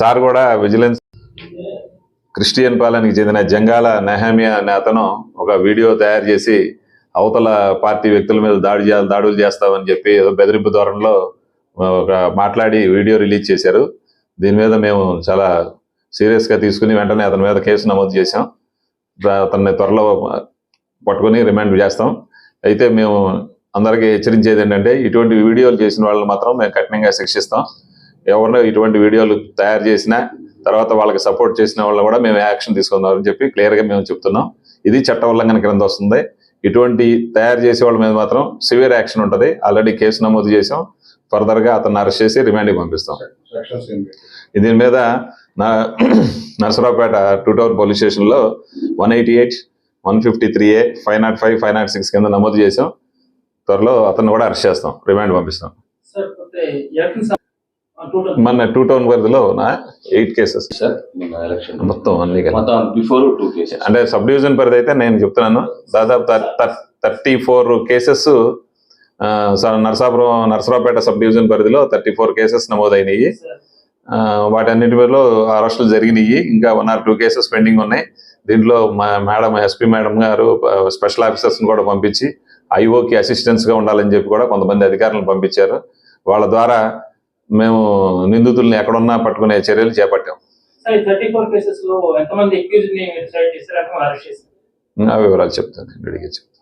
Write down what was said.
Sir కూడా vigilance Christian పాలనకి చెందిన జంగాల నెహమియా అనే అతను ఒక వీడియో తయారు చేసి అవతల పార్టీ వ్యక్తుల మీద దాడి చేయాలి దాడులు చేస్తామని చెప్పి ఏదో బెదిరింపు ధోరణిలో ఒక మాట్లాడి వీడియో రిలీజ్ చేశారు. దీని మీద మేము చాలా సీరియస్గా తీసుకుని వెంటనే అతని మీద కేసు నమోదు చేశాం. అతన్ని త్వరలో పట్టుకుని రిమాండ్ చేస్తాం. అయితే మేము అందరికీ హెచ్చరించేది ఏంటంటే ఇటువంటి వీడియోలు చేసిన వాళ్ళని మాత్రం మేము కఠినంగా శిక్షిస్తాం. ఎవరినో ఇటువంటి వీడియోలు తయారు చేసినా తర్వాత వాళ్ళకి సపోర్ట్ చేసిన వాళ్ళు కూడా మేము యాక్షన్ తీసుకుందామని చెప్పి క్లియర్గా మేము చెప్తున్నాం. ఇది చట్ట ఉల్లంఘన క్రింద వస్తుంది. ఇటువంటి తయారు చేసే వాళ్ళ మీద మాత్రం సివియర్ యాక్షన్ ఉంటుంది. ఆల్రెడీ కేసు నమోదు చేసాం ఫర్దర్గా అతన్ని అరెస్ట్ చేసి రిమాండ్కి పంపిస్తాం. దీని మీద నా నర్సరావుపేట టూ టవర్ పోలీస్ స్టేషన్లో one eighty eight one fifty three A five nought five five nought six కింద నమోదు చేసాం త్వరలో అతన్ని కూడా అరెస్ట్ చేస్తాం. రిమాండ్ పంపిస్తాం. మన టూ టౌన్ పరిధిలో నా ఎయిట్ కేసెస్ సార్ మొత్తం అన్ని బిఫోర్ టూ కేసెస్ అంటే సబ్ డివిజన్ పరిధి అయితే నేను చెప్తున్నాను. దాదాపు thirty four cases Narasapuram Narasaraopet sub division పరిధిలో థర్టీ ఫోర్ కేసెస్ నమోదైనవి వాటన్నిటి మీద అరెస్టులు జరిగినాయి. ఇంకా one or two cases pending ఉన్నాయి. దీంట్లో మా మేడం ఎస్పీ మేడం గారు స్పెషల్ ఆఫీసర్స్ కూడా పంపించి ఐఓకి అసిస్టెంట్స్గా ఉండాలని చెప్పి కూడా కొంతమంది అధికారులను పంపించారు. వాళ్ళ ద్వారా మేము నిందితుల్ని ఎక్కడున్నా పట్టుకునే చర్యలు చేపట్టాం. ఆ వివరాలు చెప్తాను అడిగి చెప్తాను.